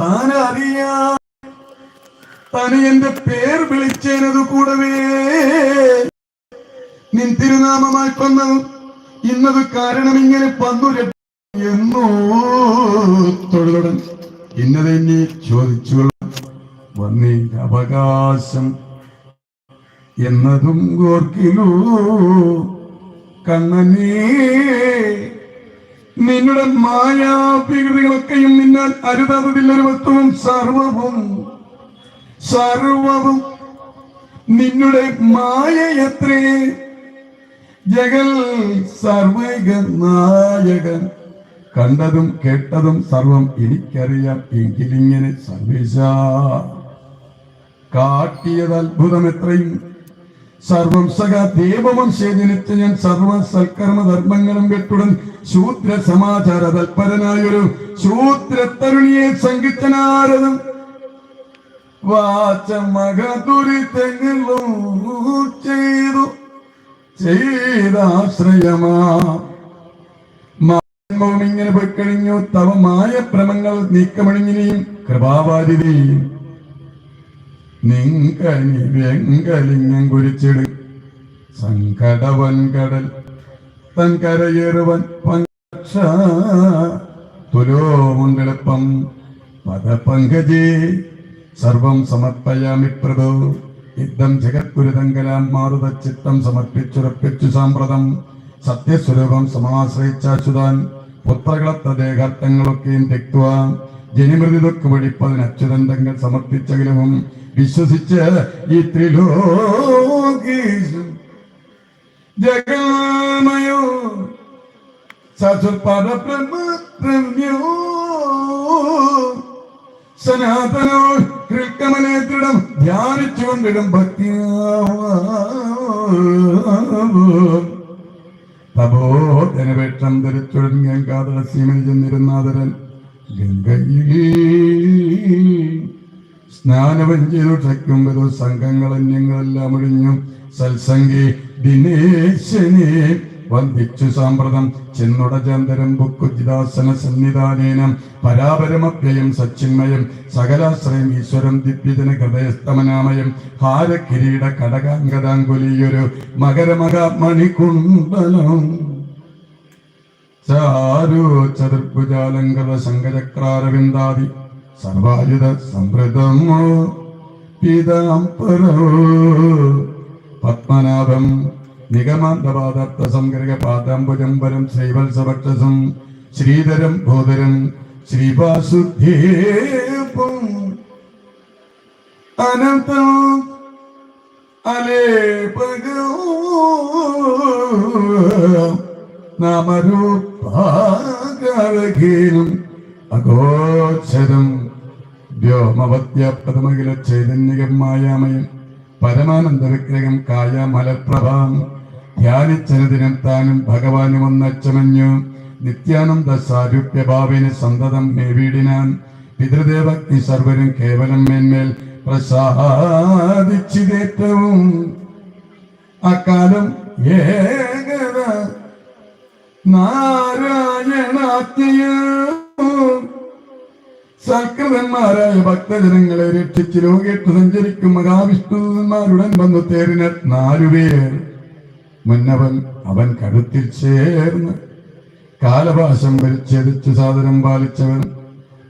താനറിയാ തനി എന്റെ പേർ വിളിച്ചേനത് കൂടവേ. നിൻ തിരുനാമമായി വന്നത് ഇന്നത് കാരണം ഇങ്ങനെ പന്നു എന്നോ. തൊഴിലുടൻ ഇന്നത് എന്നെ ചോദിച്ചു വന്നേ അവകാശം എന്നതും ഓർക്കിലൂ. കണ്ണനേ. നിന്നുടെ മായാവികൃതികളൊക്കെയും നിന്നാൽ അരുതാത്തതില്ലൊരു വസ്തുവും സർവവും. സർവവും. നിന്നുടെ മായയത്രേ. ജഗൽ സർവൈക നായകൻ. കണ്ടതും കേട്ടതും സർവം എനിക്കറിയാം. എങ്കിലിങ്ങനെ സർവേശ. കാട്ടിയത് അത്ഭുതം എത്രയും സർവം സക ജനിച്ച ഞാൻ സർവ സൽക്കർമ്മ ധർമ്മങ്ങളും കെട്ടുടൻ ശൂദ്ര സമാചാര തൽപരനായൊരു ശൂദ്ര തരുണിയെ സംഗിച്ചനാരദം വാചമകതുരിതെങ്കിലും ചെയ്തു ചെയ്താശ്രയമാ. ഇങ്ങനെ പോയി കഴിഞ്ഞു തവമായ ഭ്രമങ്ങൾ നീക്കമണിഞ്ഞിനെയും കൃപാവാരിനെയും നിങ്കനി വെങ്കലിങ്ങം കുരിച്ചിട്. സങ്കടവൻ കടൽ തൻ കരയേറുവൻ പക്ഷ തുലോമുണ്ടെളുപ്പം പദപങ്കജേ സർവം സമർപ്പയാമി പ്രഭു യുദ്ധം ജഗത്ഗുരുതങ്കലാം മാറുത ചിത്തം സമർപ്പിച്ചുറപ്പിച്ചു സാമ്പ്രതം. സത്യസ്വരൂപം സമാശ്രയിച്ചാച്ചുതാൻ പുത്രകളത്ത ദേഹാർത്ഥങ്ങളൊക്കെയും തെക്തുവാ ജനിമൃതിതൊക്കെ വടിപ്പതിന് അച്യുതൻ തങ്ങൾ സമർപ്പിച്ചകിലും വിശ്വസിച്ച് ഈ ത്രിലോകീശു ജഗമയോ സസുപരബ്രഹ്മോ സനാതനോ ഹൃൽക്കമലേത്രിടം ധ്യാനിച്ചുകൊണ്ടിടും ഭക്തിയാ തപോധനപേക്ഷം ധരിച്ചൊടുങ്ങിയ കാതല സീമനി ചെന്നിരുന്നാതരൻ ഗംഗയിൽ. സ്നാനവം ചെയ്തു ക്ഷയ്ക്കുമ്പതോ സംഘങ്ങൾ അന്യങ്ങളെല്ലാം ഒഴിഞ്ഞു. സത്സംഗി ദിനേശനെ വന്ദിച്ചു സാമ്പ്രതം. ചെന്നുട ചന്ദരം ബുക്കുജിദാസന സന്നിധാനേനം. പരാപരമപ്യയം സച്ചിന്മയം. സകലാശ്രയം ഈശ്വരം ദിപ്യജന ഹൃദയസ്തമനാമയം. ഹാരകിരീട കടകാംഗതാങ്കുലിയൊരു മകരമകാമണികുണ്ടലം ചാരു ചതുർഭുജാലങ്കൃത ശങ്കചക്രാരവിന്ദാദി സർവായുധ സംവൃതമോ? പീതാംബരോ പത്മനാഭം നിഗമാന്തപാദാർത്ഥ സംഗ്രഹ പാദാംബുജംബരം ശ്രീവത്സഭക്ഷസം ശ്രീധരം ഭൂതരം ശ്രീവാസുദേവം. അനന്തം അലേപകം? നാമരൂപാകീനം അഗോചരം വ്യോമവത്യാപദമകില ചൈതന്യകം മായാമയം പരമാനന്ദ വിഗ്രഹം കായ മലപ്രഭാം ധ്യാനിച്ചനുദിനം താനും ഭഗവാനും ഒന്നച്ചമഞ്ഞു. നിത്യാനന്ദ സാരൂപ്യഭാവിന് സന്തതം മേവീടിനാൻ. പിതൃദേവജ്ഞി സർവരും കേവലം മേന്മേൽ പ്രസാദിച്ചിതേറ്റവും. അക്കാലം ഏകത നാരായണാത്മയും സൽകൃതന്മാരായ ഭക്തജനങ്ങളെ രക്ഷിച്ച് ലോകേട്ട് സഞ്ചരിക്കും മഹാവിഷ്ണുതന്മാരുടൻ വന്നു തേറിന നാലുപേർ മുന്നവൻ അവൻ കഴുത്തിൽ ചേർന്ന് കാലപാശം വലിച്ചെടുത്ത് സാധനം പാലിച്ചവൻ.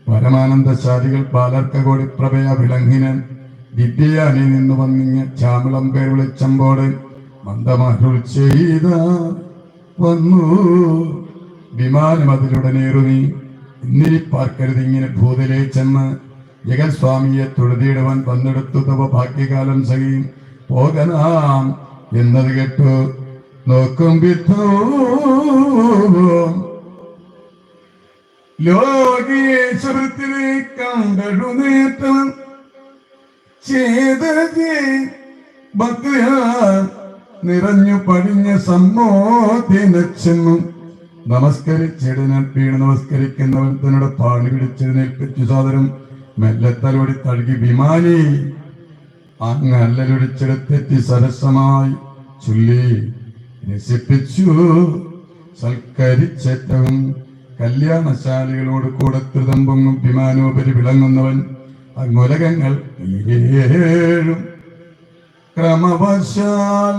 പരമാനന്ദശാലികൾ പാലർക്കകോടി പ്രഭയ വിളങ്ങിനൻ ദിവ്യയാനിൽ നിന്ന് വന്നിങ്ങ ചാമിളം പേർ വിളിച്ചമ്പോടെ മന്ദമരുൾ ചെയ്ത വന്നു. വിമാനം അതിലുടനേറുനി ഇന്നിരിപ്പാർക്കരുത് ഇങ്ങനെ ഭൂതലേ ചെന്ന് ജഗത്സ്വാമിയെ തൊഴുതിയിടുവാൻ വന്നെടുത്തു തവ ഭാഗ്യകാലം സഹിയും പോകനാം എന്നത് കേട്ടു. നോക്കും വിധോ. ലോകേശ്വരത്തിലെ കണ്ടഴുന്നേറ്റം ചേതജേ ഭക്തിയാ നിറഞ്ഞു പടിഞ്ഞ നമസ്കരിച്ചിടനാൽ വീണ് നമസ്കരിക്കുന്നവൻ തന്നോട് പാണി പിടിച്ചെഴുന്നേൽപ്പിച്ചു സാദരം. മെല്ലെ തലോടി തഴുകി വിമാനി. അങ്ങ് അല്ലലൊടിച്ചെടുത്തെത്തി സരസമായി ചൊല്ലി രസിപ്പിച്ചു. സൽക്കരിച്ചേറ്റവും കല്യാണശാലികളോട് കൂടെ ത്രിതം പൊങ്ങും വിമാനോപരി വിളങ്ങുന്നവൻ അങ്ങുലകങ്ങൾ ക്രമവശാൽ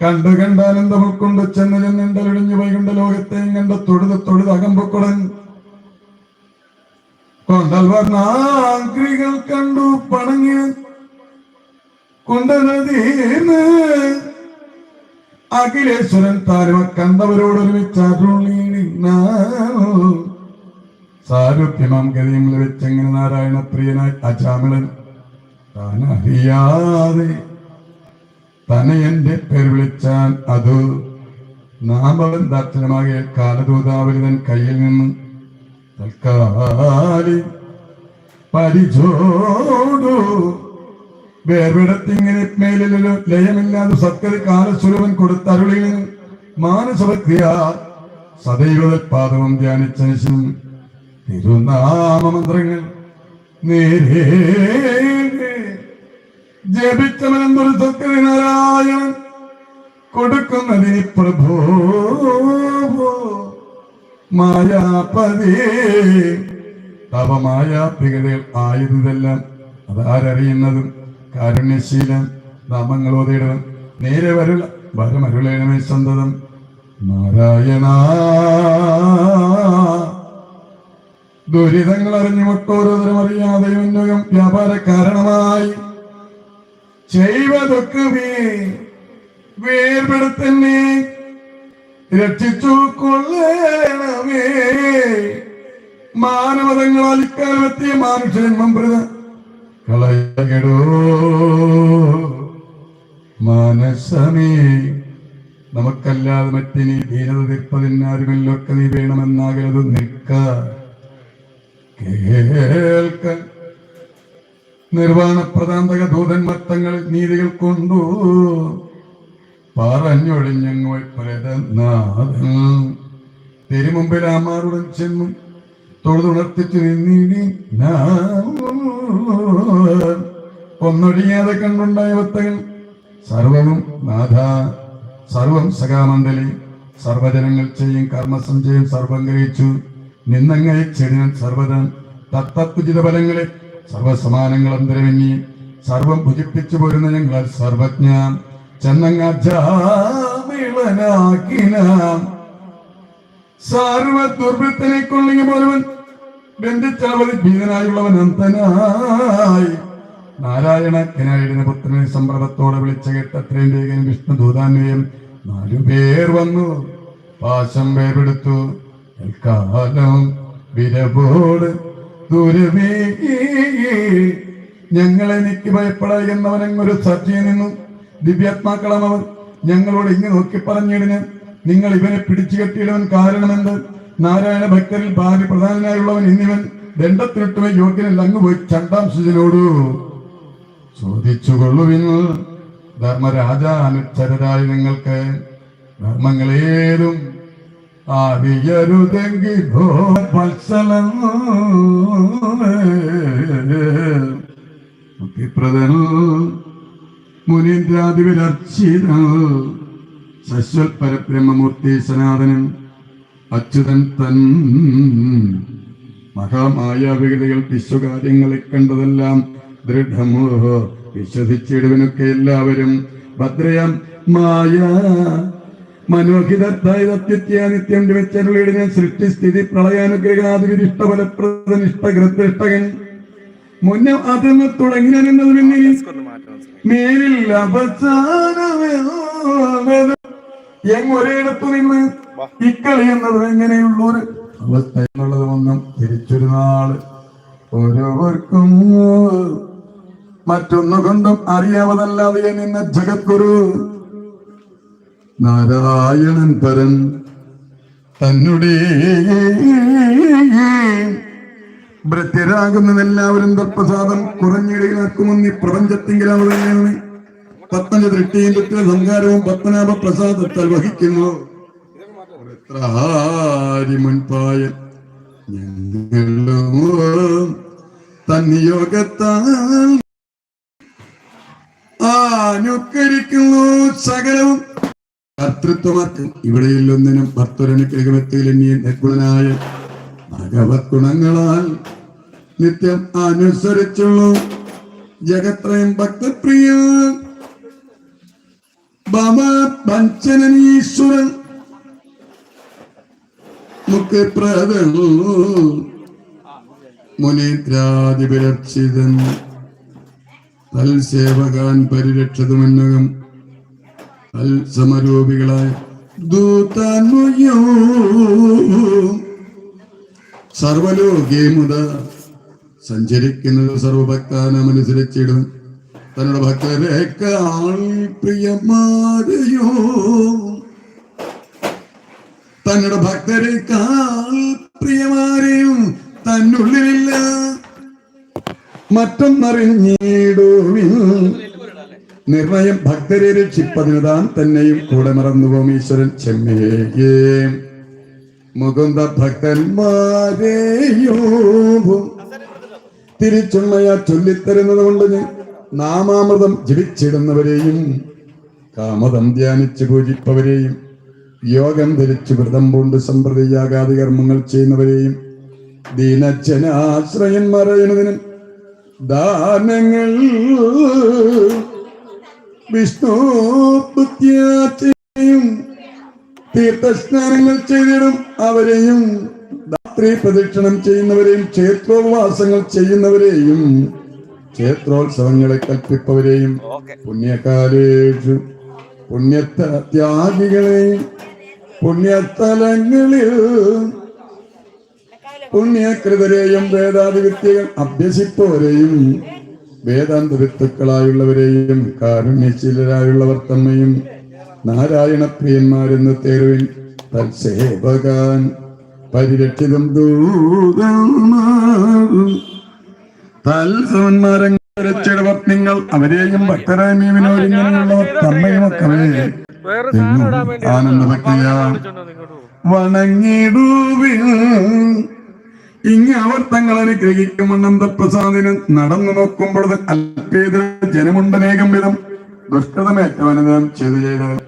കണ്ടു കണ്ടാനന്ദം ഉൾക്കൊണ്ട് ചെന്ന് വൈകുണ്ട ലോകത്തെ കണ്ട തൊഴുത് തൊഴുത് അകമ്പൊക്കുടൻ. കൊണ്ടൽ വർണാഗ്രികൾ കണ്ടു പണങ്ങി കൊണ്ടനദീന്ന് അഖിലേശ്വരൻ താരമ കണ്ടവരോട് ഒരുമിച്ച് സാരൂപ്യമാം ഗതിയും വെച്ചെങ്ങനെ നാരായണ പ്രിയനായി അചാമിളൻ താൻ അറിയാതെ തന്നെ എന്റെ പേര് വിളിച്ചാൽ അത്. നാമവൻ ദാക്ഷരമാകിയ കാലദൂതാവലിതൻ കയ്യിൽ നിന്ന് തൽക്കാലി പരിചോടു. വേർവിടത്തിങ്ങനെ മേലിലൊരു ലയമില്ലാതെ സത്കരി കാലസ്വരൂപൻ കൊടുത്തരുളിൽ മാനസവക്രിയ സദൈവതൽപാദവും തിരുനാമ തിരുനാമമന്ത്രങ്ങൾ നേരേ ജപിച്ചവനെന്നൊരു സത്കരി നാരായണൻ കൊടുക്കുന്നതിന് പ്രഭോ മായാപതി. തവ മായാപ്രികതകൾ ആയതെല്ലാം അതാരറിയുന്നതും കാരുണ്യശീലം നാമങ്ങളോതിടണം നേരെ വരുള്ള വരമരുളേണമേ സന്തതം. നാരായണ. ദുരിതങ്ങൾ അറിഞ്ഞു മട്ടോരോതരം അറിയാതെ ഉന്നയം വ്യാപാര കാരണമായി ചെയ്വതൊക്കെ വേർപെടുത്തന്നെ. രക്ഷിച്ചു കൊള്ളണമേ. മാനവതങ്ങളാൽ ഇക്കാലമെത്തിയ മാനുഷന്മം പ്രത കളയടോ മാനസമേ. നമുക്കല്ലാതെ മറ്റിനി ധീരത തീർപ്പതിനാരുമല്ലൊക്കെ നീ വേണമെന്നാകരുത് നിൽക്ക. നിർവാണ പ്രതാന്തക ദൂതന്മത്തങ്ങൾ നീതികൾ കൊണ്ടു. പറഞ്ഞൊഴിഞ്ഞങ്ങു പ്രതനാഥൻ തിരുമുമ്പിൽ ആമാറുടൻ ചെന്നു തൊഴുതുണർത്തിച്ചു നിന്നിടി ഒന്നൊഴിയാതെ കണ്ടുണ്ടായ വത്തകൾ സർവവും നാഥ സർവം സഖാമണ്ഡലി സർവജനങ്ങൾ ചെയ്യും കർമ്മസഞ്ചയം സർവം ഗ്രഹിച്ചു. നിന്നങ്ങയെ ചെടിയൻ സർവതൻ തത്തത്തുചിത ഫലങ്ങളെ സർവസമാനങ്ങൾ അന്തരമെങ്ങി സർവം ഭുജിപ്പിച്ചു പോരുന്ന ഞങ്ങൾ സർവജ്ഞ. ചെന്നങ്ങാക്കിനാം സർവ ദുർവൃത്തനെ കൊള്ളിങ്ങ പോലവൻ ബന്ധിച്ചളവതി ഭീതനായുള്ളവൻ അന്തനായി നാരായണക്കനായിടുന്ന പുത്രനെ സമ്പ്രദത്തോടെ വിളിച്ച കേട്ടത്രയും വേഗം വിഷ്ണു ദൂതാന്വയം നാലുപേർ വന്നു. പാശം വേർപെടുത്തു. എൽക്കാലം വിരവോട് ദൂരവേഗി ഞങ്ങളെ നീക്കി ഭയപ്പെടാ എന്നവനങ്ങൊരു സത്യം നിന്നു ദിവ്യാത്മാക്കളും അവർ. ഞങ്ങളോട് ഇങ്ങനെ നോക്കി പറഞ്ഞിടിന് നിങ്ങൾ ഇവനെ പിടിച്ചു കെട്ടിയിടവൻ കാരണമെന്ത്? നാരായണ ഭക്തരിൽ ഭാര്യ പ്രധാനനായുള്ളവൻ എന്നിവൻ ദണ്ഡത്തിനിട്ടുമേ യോഗ്യനിൽ അങ്ങ് പോയി ചണ്ടാംശുജനോടു ചോദിച്ചു ധർമ്മരാജ ധർമ്മരാജാനുച്ചരരായ നിങ്ങൾക്ക് ധർമ്മങ്ങളേതും അറിയരുതെങ്കിൽ ഭോ മുനീന്ദ്രാതിവിലർച്ചിത ശശ്വത് പരബ്രഹ്മമൂർത്തി സനാതനൻ അച്യുതൻ തൻ മഹാമായ വികതകൾ വിശ്വകാര്യങ്ങളെ കണ്ടതെല്ലാം ദൃഢമോ വിശ്വസിച്ചിടുവിനൊക്കെ എല്ലാവരും ഭദ്രയം മായ നിത്യം വെച്ചരുളിടിനെ സൃഷ്ടി സ്ഥിതി ഇഷ്ടകൃത്യഷ്ടകൻ മുന്നേ അതെന്ന് തുടങ്ങി നിന്നത് പിന്നിൽ മേലിൽ അവസാനമേ എങ്ങൊരിടത്തു നിന്ന് ഇക്കളി എന്നത് എങ്ങനെയുള്ളൊരു അവസ്ഥ എന്നുള്ളത് ഒന്നും തിരിച്ചൊരു നാൾ ഓരോവർക്കും മറ്റൊന്നു കൊണ്ടും അറിയാവതല്ലാതെ നിന്ന ജഗദ്ഗുരു നാരായണൻ പരൻ തന്നുടേ. ഭൃത്യരാകുന്നതെല്ലാവരും ദർപ്പസാദം കുറഞ്ഞിടയിലാക്കുമെന്ന് ഈ പ്രപഞ്ചത്തിങ്കിലാണ് തന്നെയാണ്. പത്തന ദൃഷ്ടിയും പറ്റിയ സംഹാരവും പത്മനാഭ പ്രസാദത്താൽ വഹിക്കുന്നു മുൻപായ ഞങ്ങളും അനുകരിക്കുന്നു സകലവും. ഭർത്തൃത്വമാർക്ക് ഇവിടെയില്ലൊന്നിനും ഭർത്തരനുഗ്രഹത്തിൽ ഇനി നിർഗുണനായ ഭഗവത് ഗുണങ്ങളാൽ നിത്യം അനുസരിച്ചുള്ളൂ ജഗത്രയം ഭക്തപ്രിയ. പഞ്ചനീശ്വരൻ മുഖപ്രദൻ മുനീന്ദ്രാതിപരക്ഷിതൻ തൽസേവകാൻ പരിരക്ഷതുമെന്നകം തൽസമരൂപികളായ ദൂതന്മുയോ സർവലോകേ മുത സഞ്ചരിക്കുന്നത് സർവഭക്താനമനുസരിച്ചിടും. തന്നെ ഭക്തരെക്കാൾ പ്രിയമാരെയോ? തങ്ങളുടെ ഭക്തരെക്കാൾ പ്രിയമാരെയും തന്നുള്ളിലില്ല. മറ്റൊന്നറിഞ്ഞിടുവിൻ. നിർണയം ഭക്തരെ രക്ഷിപ്പതിന് താൻ തന്നെയും കൂടെ മറന്നുപോകും ഈശ്വരൻ ചെമ്മേ മുകുന്ദ ഭക്തന്മാരെയോ തിരിച്ചുള്ളയാ ചൊല്ലിത്തരുന്നത് കൊണ്ട് നാമാമൃതം ജപിച്ചിടുന്നവരെയും കാമതം ധ്യാനിച്ച് പൂജിപ്പവരെയും യോഗം ധരിച്ച് വ്രതം പൂണ്ട് സമ്പ്രതിയാകാതി കർമ്മങ്ങൾ ചെയ്യുന്നവരെയും ദീനജനാശ്രയൻ ദാനങ്ങൾ വിഷ്ണു ബുദ്ധിയാത്രയും തീർത്ഥസ്നാനങ്ങൾ ചെയ്തിടും അവരെയും. രാത്രി പ്രദക്ഷിണം ചെയ്യുന്നവരെയും ക്ഷേത്രോപവാസങ്ങൾ ചെയ്യുന്നവരെയും ക്ഷേത്രോത്സവങ്ങളെ കൽപ്പിപ്പവരെയും പുണ്യകാലേഷു പുണ്യത്ത ത്യാഗികളെയും പുണ്യസ്ഥലങ്ങളിൽ പുണ്യകൃതരെയും വേദാധിപത്യം അഭ്യസിപ്പവരെയും വേദാന്ത വിത്തുക്കളായുള്ളവരെയും കാരുണ്യശീലരായുള്ളവർ തമ്മയും നാരായണ പ്രിയന്മാരെന്ന് തേരുവിൻ തൽസേവകാൻ പരിരക്ഷിതം ദൂതമാകും തൽസവന്മാരച്ചിടവർ നിങ്ങൾ അവരെയും ഭക്തരാമീവിനോരിങ്ങനെയുള്ളവർ തമ്മയും ഒക്കെ അവരെ വേറെ സാധനം വേണ്ടി ആനന്ദഭക്തിയ. വണങ്ങിടുവിൻ ഇങ്ങ അവർ തങ്ങൾ അനുഗ്രഹിക്കുമെന്ന പ്രസാദിന് നടന്നു നോക്കുമ്പോൾ അല്പേത ജനമുണ്ടനേകം വിധം. ദുഷ്ടതമേറ്റവനതം ചെയ്തു ചെയ്ത്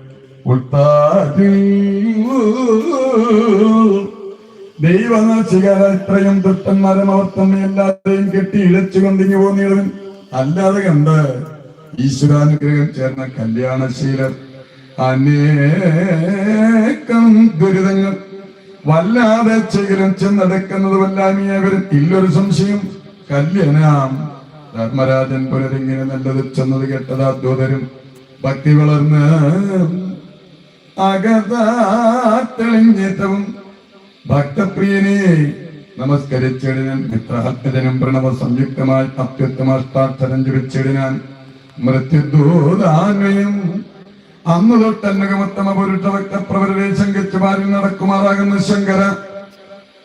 ദൈവനാശികാര ദുഷ്ടന്മാരും അവർ തന്നെ എല്ലാവരെയും കെട്ടി ഇഴച്ചു ഇങ്ങ് പോന്നിടും അല്ലാതെ കണ്ട് ഈശ്വരാനുഗ്രഹം ചേർന്ന കല്യാണശീലർ അനേകം ദുരിതങ്ങൾ വല്ലാതെ ചികരം ചെന്നെടുക്കുന്നത് വല്ലാമിയവരും ഇല്ലൊരു സംശയം. കല്യാണം. ധർമ്മരാജൻ പുനരിങ്ങനെ നല്ലത് ചെന്നത് കേട്ടതാ അദ്വതരും ഭക്തി വളർന്ന് അകതാത്തെളിഞ്ഞേറ്റവും ഭക്തപ്രിയനെ നമസ്കരിച്ചിടിനാൻ. മിത്രഹത്യജനം പ്രണവ സംയുക്തമായി അത്യുത്തമാഷ്ടാക്ഷരം ജപിച്ചിടിനാൻ. മൃത്യുദൂതാന്വയം അന്ന് തൊട്ടന്നകമത്തമ പുരുഷ ഭക്തപ്രവരവേശം ശങ്കച്ചുമാരിൽ നടക്കുമാറാകുന്ന ശങ്കര.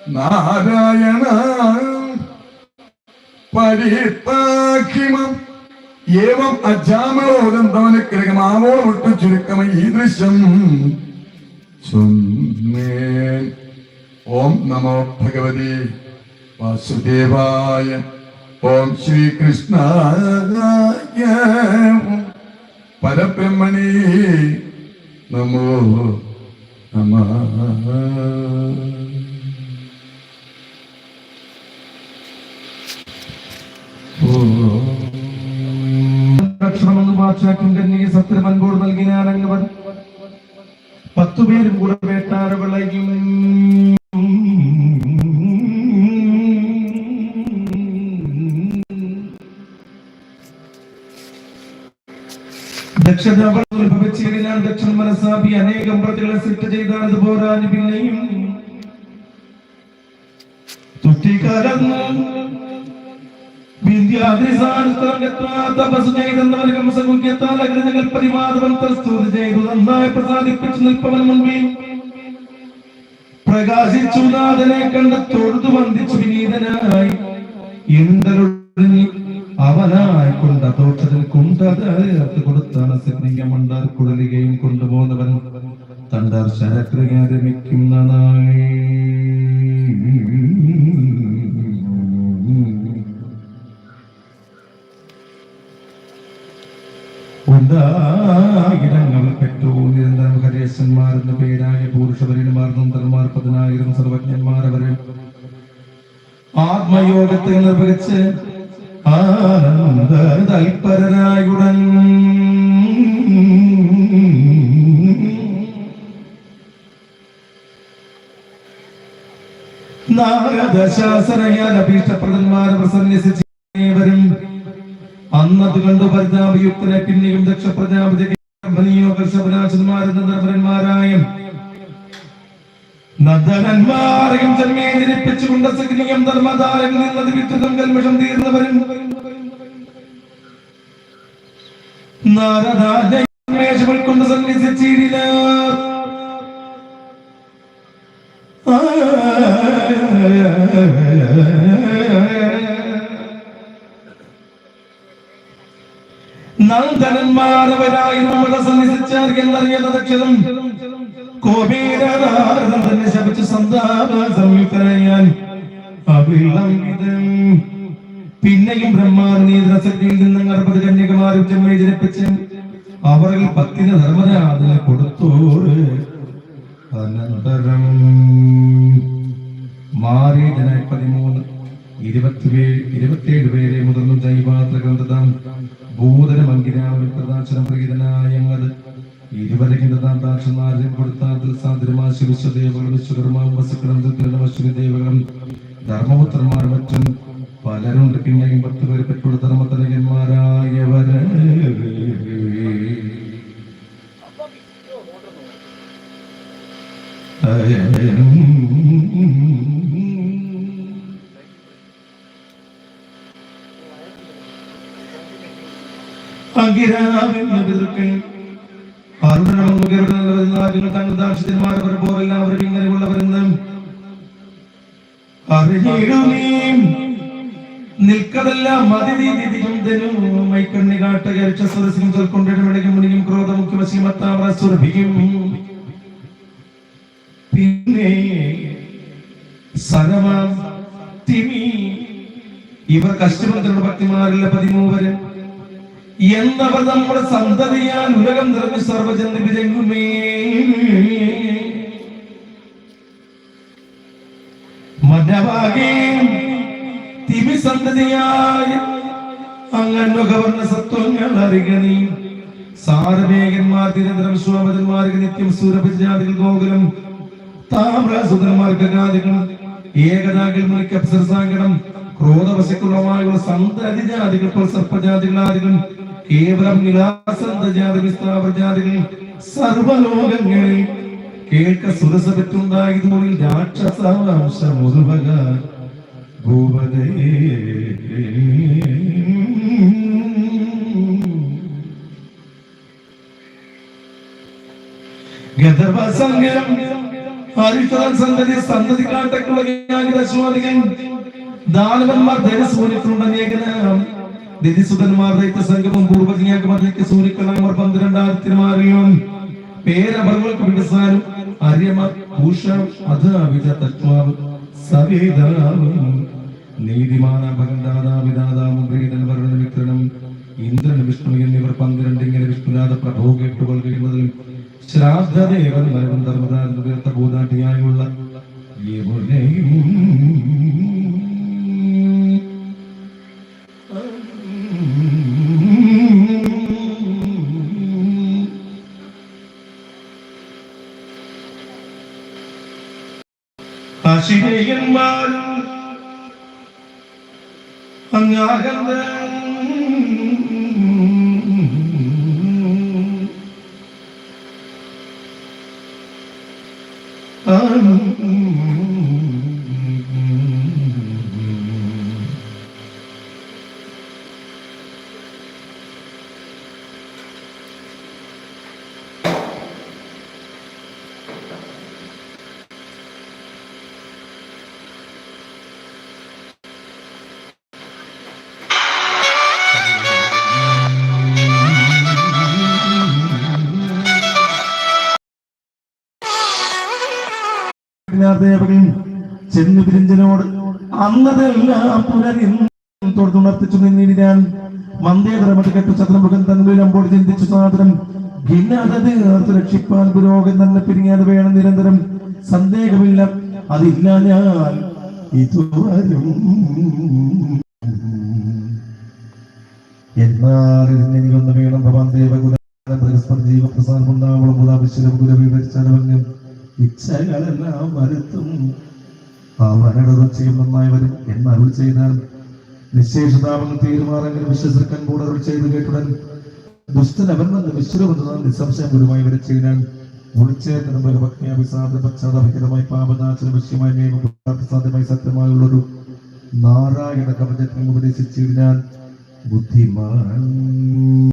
നാരായണ പരിത്താഖിമം ഏവം അജാമലോകം തവനഗ്രഹം ആവോളം ഒട്ടു ചുരുക്കമ ഈ ദൃശ്യം. ഓം നമോ ഭഗവതി. വാസുദേവായ. ഓം ശ്രീകൃഷ്ണായ. പരബ്രഹ്മണി നമോ നമ സത്യം അൻപോട് നൽകി ഞാൻ അങ്ങവർ പത്തുപേരും കൂടെ വേട്ടാര അനേകം പ്രതികളെ സൃഷ്ടി ചെയ്താണ് ഇത് പോരാൻ പിന്നെയും പ്രകാശിച്ചു നാഥനെ കണ്ട് തൊഴുതു വന്ദിച്ചു വിനീതനായി. എന്തരൊഴിഞ്ഞ് അവനായി കൊണ്ട തോട്ടത്തിൽ കൊണ്ടത് കൊടുത്താണ് സിദ്ധികമണ്ടാർ കുടലുകയും കൊണ്ടുപോകുന്നവൻ തണ്ടാർ നിരന്തരം ഹരേ പേരായ പുരുഷവരന്മാർ നന്ദന്മാർ പതിനായിരം സർവജ്ഞന്മാർ അവരെ ആത്മയോഗത്തെ നിർവഹിച്ച് ആനന്ദ തൽപരനായുടൻ നാരദശാസനയാൽ അഭീഷ്ടപ്രദന്മാരെ പ്രസന്യസിച്ചേവരും അന്നത് കണ്ടു പരിതാപയുക്തനെ പിന്നെയും ദക്ഷ പ്രജാപതി ധർമ്മന്മാരായ നന്ദനന്മാരെയും ജന്മയെ ജനിപ്പിച്ചുകൊണ്ട് സഗ്നിയം ധർമ്മധാരങ്ങൾ നിന്നത് വിറ്റുതം കൽമഷം തീർന്നവരും. നാരദാജമേശകൾ കൊണ്ട് സന്യസിച്ചിടില്ല നന്ദനന്മാരവരായി നമ്മളെ സന്നിധിച്ചാൽ എന്നറിയുന്ന ദക്ഷണം തന്നെ ശപിച്ച് സന്താപ സംയുക്തനായാൽ അവിളംബിതം പിന്നെയും ബ്രഹ്മാനീതയിൽ നിന്ന് അറുപത് കന്യകമാരും ജന്മയെ ജനിപ്പിച്ച് അവരിൽ പത്തിന് ധർമ്മരാജന് കൊടുത്തോട് അനന്തരം മാരീജനായി പതിമൂന്ന് ഇരുപത്തിയേഴ് ഇരുപത്തിയേഴ് പേരെ മുതിർന്നു ജൈവാത്ര ഗ്രന്ഥതാം ഭൂതനം അങ്കിരാവലി പ്രദാശനം പ്രകീതനായങ്ങത് ഇരുവരെ ഗ്രന്ഥതാം ദാക്ഷനാര്യം കൊടുത്താത്തിൽ സാന്ദ്രമാശി വിശ്വദേവകളും വിശ്വകർമാവും വസുക്കളും ദുഃഖനും ദേവകളും. ധർമ്മപുത്രന്മാർ മറ്റും പലരുണ്ട്. പിന്നെയും പത്ത് പേര് പെട്ടുള്ള ധർമ്മതനകന്മാരായവര്. അങ്കിരാവിന്റെ പിതൃക്കൾ നിൽക്കതെല്ലാം മൈക്കണ്ണി കാട്ടകരിച്ച സുരസിംഗ് തോൽക്കൊണ്ടിടും വിളയും മുണിയും ക്രോധമുഖ്യ വശീമത്താവ സുരഭിക്കും പിന്നെ സരമ തിമി ഇവർ കഷ്ടപ്പെടുത്തുന്ന ഭക്തിമാരില്ല പതിമൂവര്. എന്നവർ നമ്മുടെ സന്തതിയാൽ ഉലകം നിറഞ്ഞ് സർവജന്തി വിരങ്ങുമേ സന്തതിജാതികൾ സർപ്പജാതികളാദികൾ കേവലം നിരാസന്ത സ്ഥാപജാതികൾ സർവലോകങ്ങളിൽ കേൾക്ക സുരസ പറ്റുണ്ടായതുപോലെ രാക്ഷസാംശം മുതുവക ഭൂപതേ ഗന്ധർവ സംഗരം ഹരിതൻ സന്തതി സന്തതി കാട്ടക്കുള്ള ജ്ഞാനിതശ്വാദികൻ ദാനവന്മാർ ധനസൂര്യത്തിലുണ്ടെന്നേകനം ദിതിസുതന്മാർ ദൈത്യ സംഗമം പൂർവജ്ഞാകമതിക്ക് സൂര്യക്കണമർ പന്ത്രണ്ടായിരത്തിമാറിയും പേരവർക്ക് വികസാനും അര്യമ ഭൂഷ അധാവിധ തത്വാവ് നീതിമാന ഭഗന്താതാവിതാതാവും പ്രീതൻ വർണ വിക്രണം ഇന്ദ്രൻ വിഷ്ണു എന്നിവർ പന്ത്രണ്ട് ഇങ്ങനെ വിഷ്ണുനാഥ പ്രഭോ കേട്ടുകൾ കഴിയുന്നതിൽ ശ്രാദ്ധദേവൻ മരണം ധർമ്മദാരൻ ഉയർത്ത ഭൂതാട്ടിയായുള്ള ദേവകൻ ചെന്നു പിരിഞ്ചനോട് അന്നതെല്ലാം പുനരിന്ന് തൊടുത്തുണർത്തിച്ചു നിന്നിരിക്കാൻ മന്ദേതരമത് കെട്ടു ചതുർമുഖൻ തന്നിൽ അമ്പോട് ചിന്തിച്ചു സാധനം ഭിന്നതത് രക്ഷിപ്പാൻ പുരോഗം തന്നെ പിരിയാതെ വേണം നിരന്തരം സന്ദേഹമില്ല അതില്ല ഞാൻ ഇതുവരും എന്നാൽ ഇതിന് എനിക്കൊന്ന് ഭവാൻ ബൃഹസ്പതി ജീവപ്രസാദം ഉണ്ടാവണം ഗുരവിവരിച്ചാലും ഇച്ഛകളെല്ലാം വരുത്തും. പാവനയുടെ ചെയ്യും നന്നായി വരും. എന്ന് അരുൾ ചെയ്താൽ നിശേഷതാപങ്ങൾ തീരുമാനങ്ങളിൽ വിശ്വസിക്കാൻ കൂടെ അരുൾ ചെയ്ത് കേട്ടുടൻ വന്ന് വിശ്വരമെന്ന് നിസ്സംശയം ഗുരുവായി വരെ ചെയ്താൽ ഒളിച്ചേർന്ന ഭക്തിയാഭിസാദ പശ്ചാത്തലമായി പാപനാശന വിഷയമായി നിയമം സാധ്യമായി സത്യമായുള്ളൊരു നാരായണ കവചത്തിൽ ഉപദേശിച്ചിരുന്നാൽ ബുദ്ധിമാൻ